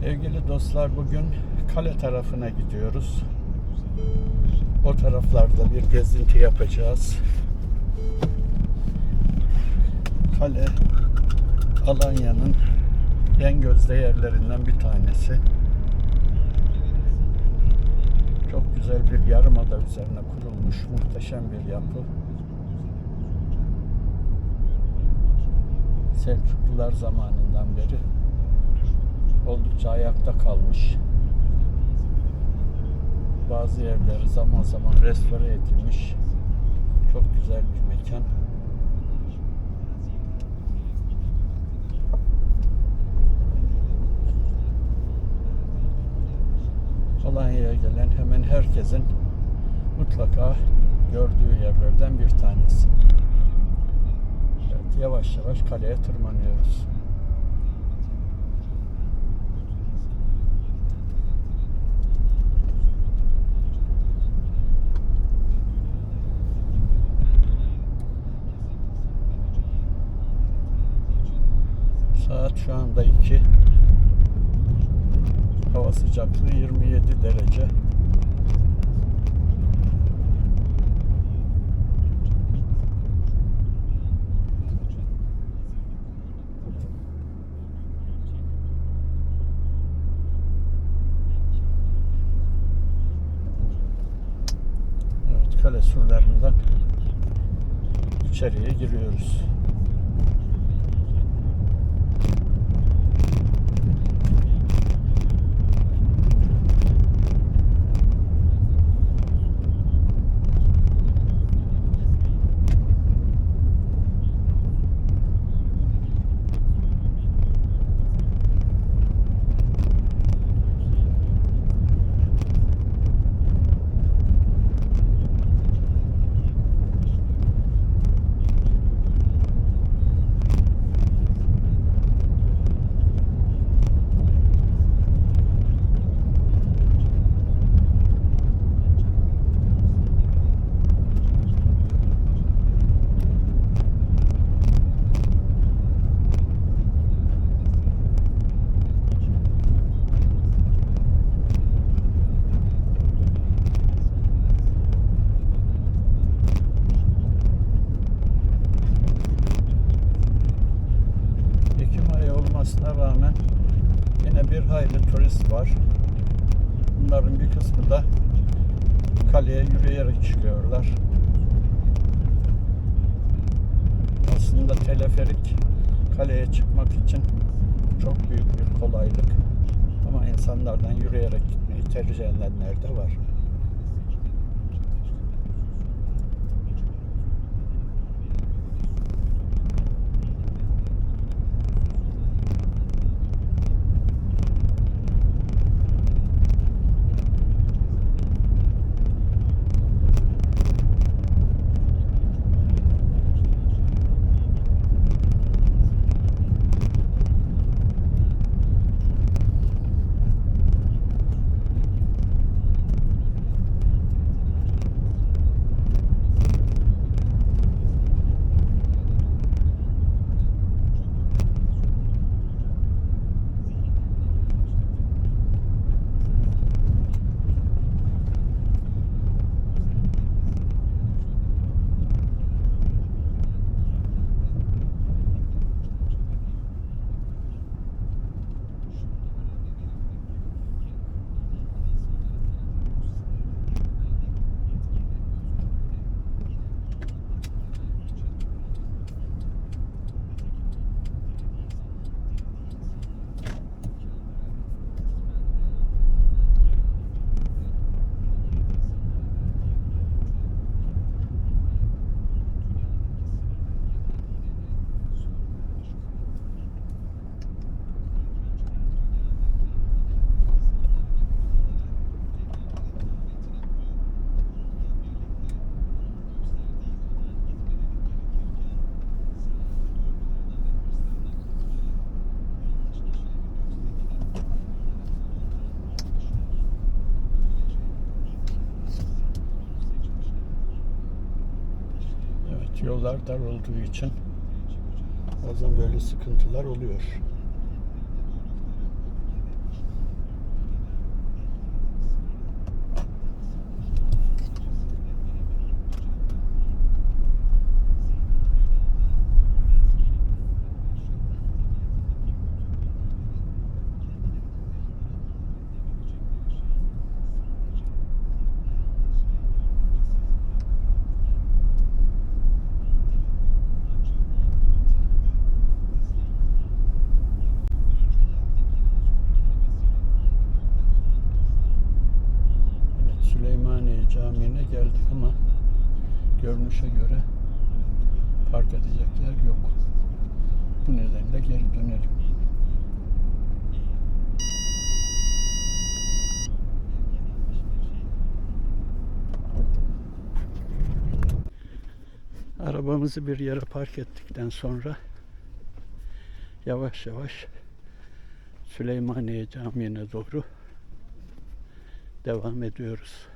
Sevgili dostlar bugün kale tarafına gidiyoruz. O taraflarda bir gezinti yapacağız. Kale Alanya'nın en gözde yerlerinden bir tanesi. Çok güzel bir yarımada üzerine kurulmuş muhteşem bir yapı. Selçuklular zamanından beri oldukça ayakta kalmış. Bazı yerleri zaman zaman restore edilmiş. Çok güzel bir mekan. Alanya'ya gelen hemen herkesin mutlaka gördüğü yerlerden bir tanesi. Evet, yavaş yavaş kaleye tırmanıyoruz. Saat şu anda 2. Hava sıcaklığı 27 derece. Kale surlarından içeriye giriyoruz. Ekim ayı olmasına rağmen yine bir hayli turist var. Bunların bir kısmı da kaleye yürüyerek çıkıyorlar. Teleferik kaleye çıkmak için çok büyük bir kolaylık. Ama insanlardan yürüyerek gitmeyi tercih edenler de var. Evet, yollar dar olduğu için bazen böyle sıkıntılar oluyor. Camii'ne geldik ama görünüşe göre park edecek yer yok. Bu nedenle geri dönelim. Arabamızı bir yere park ettikten sonra yavaş yavaş Süleymaniye Camii'ne doğru devam ediyoruz.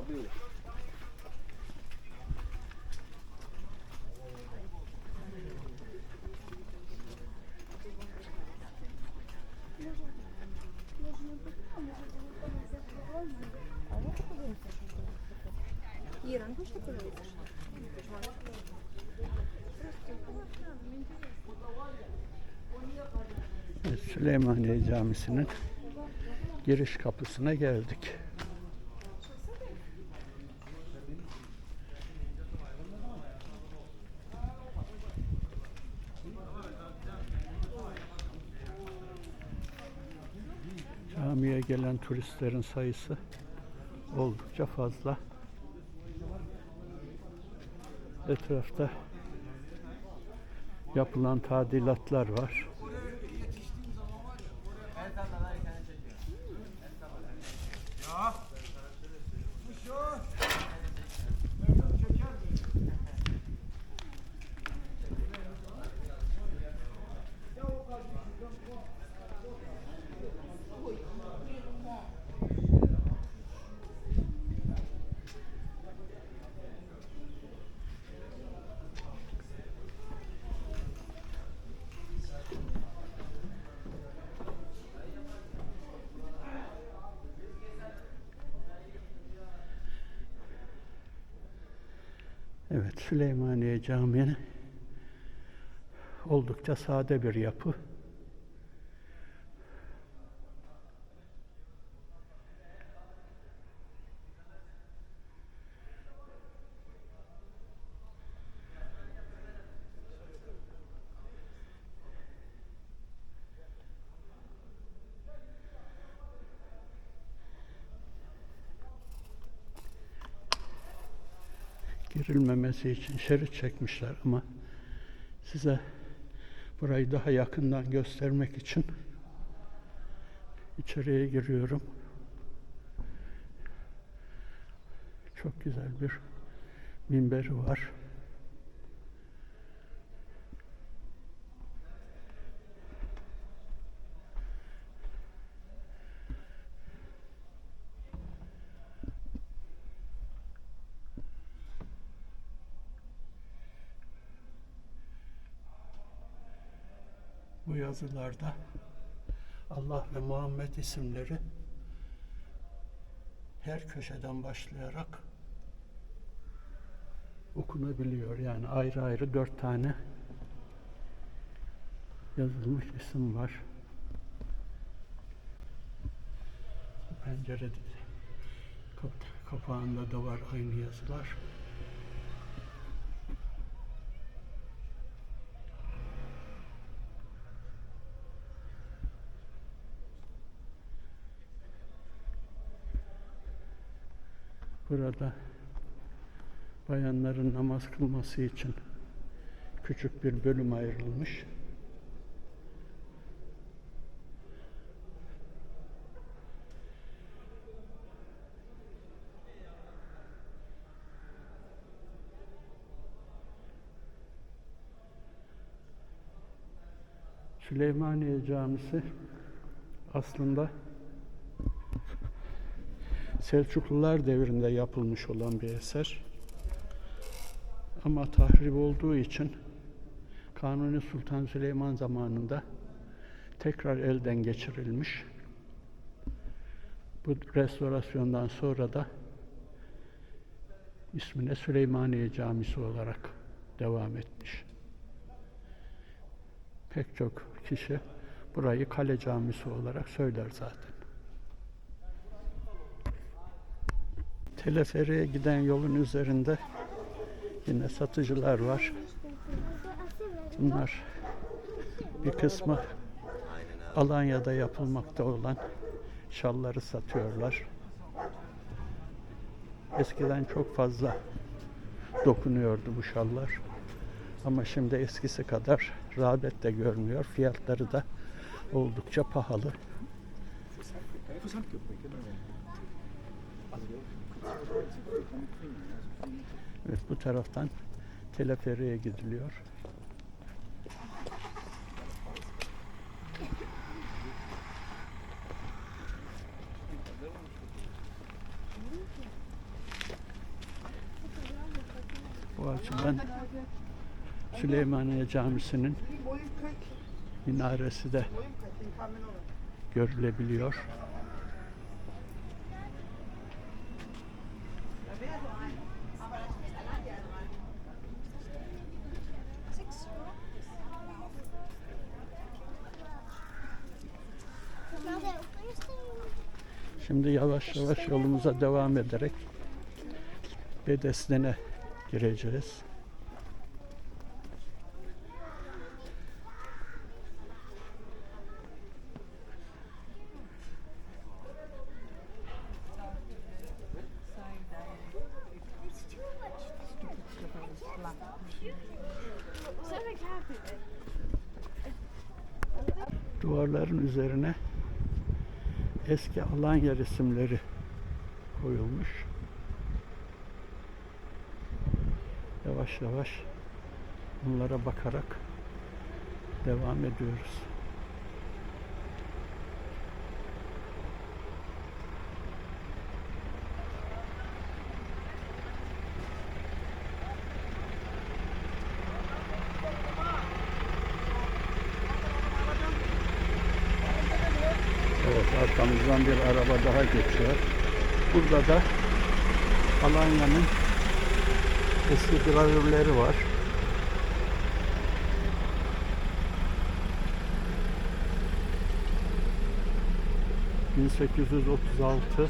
Tabii. Ира, ну что ты видишь? Evet, Süleymaniye Camisi'nin giriş kapısına geldik. Camiye gelen turistlerin sayısı oldukça fazla. Etrafta yapılan tadilatlar var. Evet, Süleymaniye Camii oldukça sade bir yapı. Girilmemesi için şerit çekmişler ama size burayı daha yakından göstermek için içeriye giriyorum. Çok güzel bir minberi var. Yazılarda Allah ve Muhammed isimleri her köşeden başlayarak okunabiliyor. Yani ayrı ayrı dört tane yazılmış isim var. Pencerede kap- kapağında da var aynı yazılar. Burada bayanların namaz kılması için küçük bir bölüm ayrılmış. Süleymaniye Camisi aslında Selçuklular devrinde yapılmış olan bir eser. Ama tahrip olduğu için Kanuni Sultan Süleyman zamanında tekrar elden geçirilmiş. Bu restorasyondan sonra da ismine Süleymaniye Camisi olarak devam etmiş. Pek çok kişi burayı kale camisi olarak söyler zaten. Teleferiğe giden yolun üzerinde yine satıcılar var. Bunlar bir kısmı Alanya'da yapılmakta olan şalları satıyorlar. Eskiden çok fazla dokunuyordu bu şallar. Ama şimdi eskisi kadar rağbet de görmüyor. Fiyatları da oldukça pahalı. Evet bu taraftan teleferiye gidiliyor. Bu açıdan Süleymaniye Camisi'nin minaresi de görülebiliyor. Şimdi yavaş yavaş yolumuza devam ederek Bedeslen'e gireceğiz. Duvarların üzerine eski Alanya resimleri koyulmuş. Yavaş yavaş bunlara bakarak devam ediyoruz. Evet arkamızdan bir araba daha geçiyor. Burada da Alanya'nın eski gravürleri var. ...1836...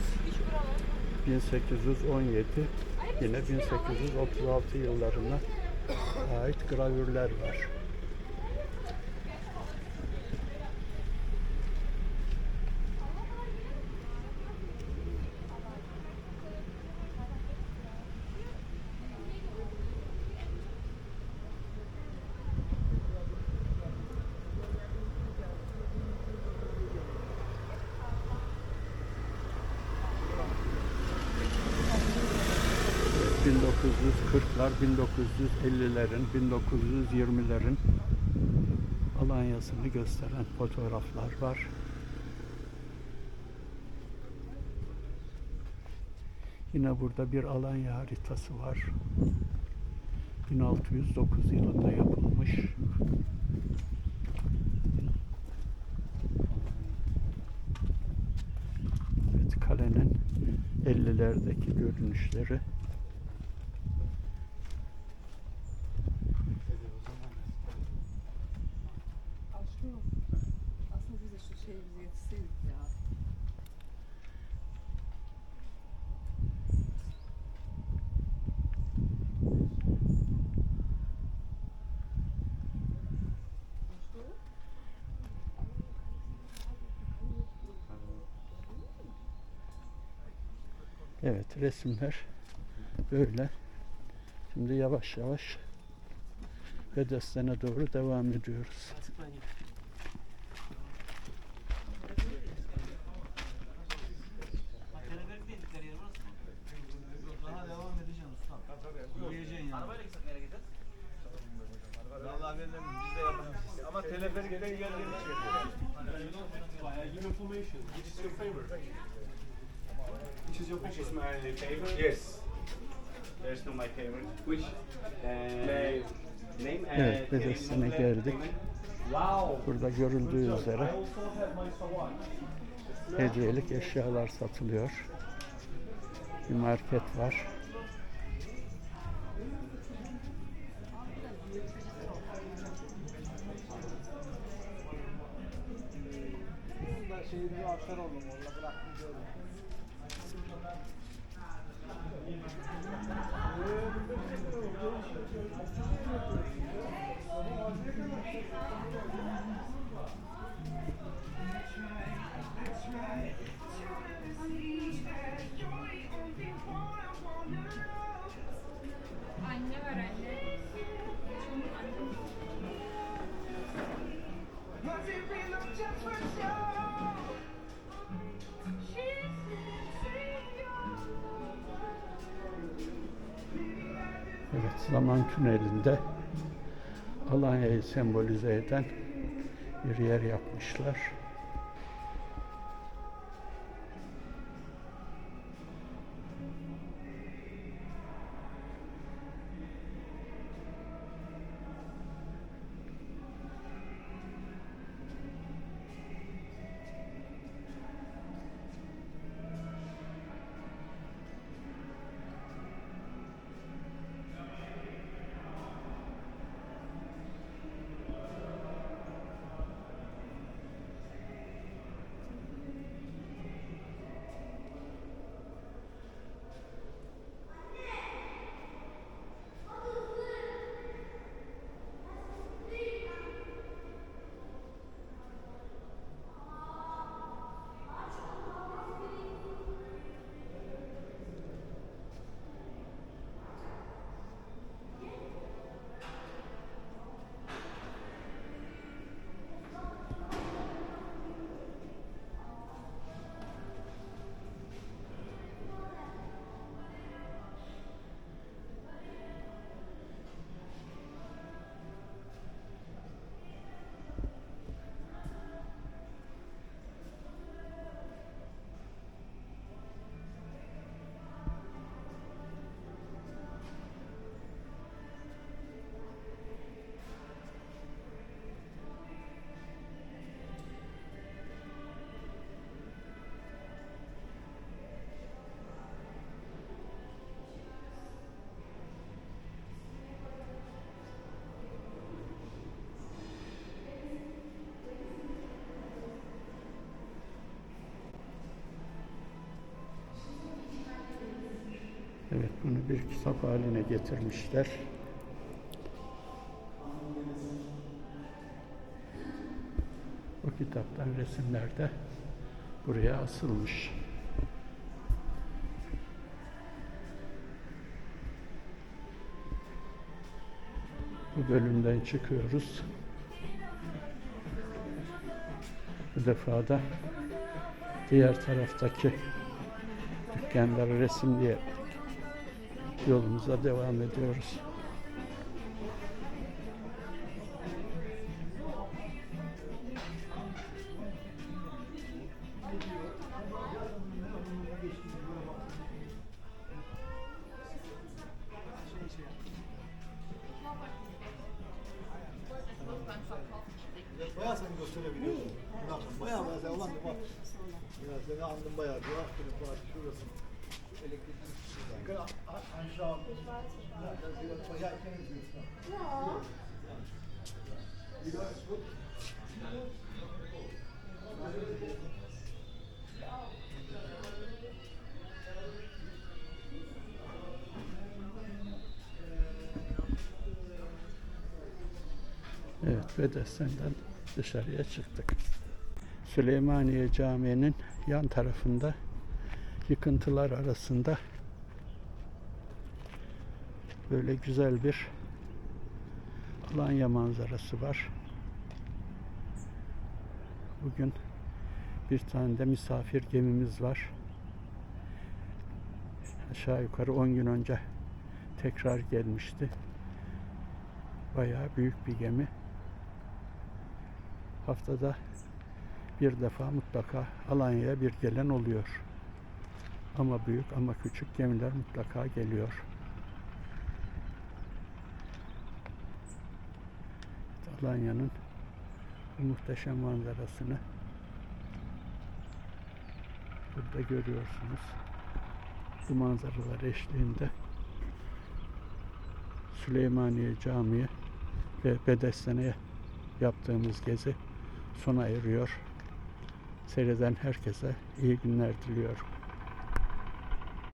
...1817... ...yine 1836 yıllarına ait gravürler var. 1940'lar, 1950'lerin, 1920'lerin Alanya'sını gösteren fotoğraflar var. Yine burada bir Alanya haritası var. 1609 yılında yapılmış. Evet, kalenin 50'lerdeki görünüşleri. Aşkım. Aslında biz de şu şeyimizi yetişseydik ya. Evet, resimler böyle. Şimdi yavaş yavaş Bedesten'e doğru devam ediyoruz. Ama teleferikten geldiğimiz şey. information. Which is your favorite? İs your Which is my favorite? Yes. There's no my favorite. Which? Uh, name? Uh, Evet, comment? Wow. Burada görüldüğü üzere hediyelik eşyalar satılıyor. Bir market var. Şeyimizi aktar oldum orada bıraktım That's right. Zaman tünelinde Alanya'yı sembolize eden bir yer yapmışlar. Evet, bunu bir kitap haline getirmişler. Bu kitaptan resimler de buraya asılmış. Bu bölümden çıkıyoruz. Bu defa da diğer taraftaki dükkanları resimleyerek yolumuza devam ediyoruz. Evet, Bedesten'den dışarıya çıktık. Süleymaniye Camii'nin yan tarafında yıkıntılar arasında böyle güzel bir Alanya manzarası var. Bugün bir tane de misafir gemimiz var. Aşağı yukarı 10 gün önce tekrar gelmişti. Bayağı büyük bir gemi. Haftada bir defa mutlaka Alanya'ya bir gelen oluyor. Ama büyük ama küçük gemiler mutlaka geliyor. Alanya'nın bu muhteşem manzarasını burada görüyorsunuz. Bu manzaralar eşliğinde Süleymaniye Camii ve Bedesten'e yaptığımız gezi sona eriyor. Seyreden herkese iyi günler diliyorum.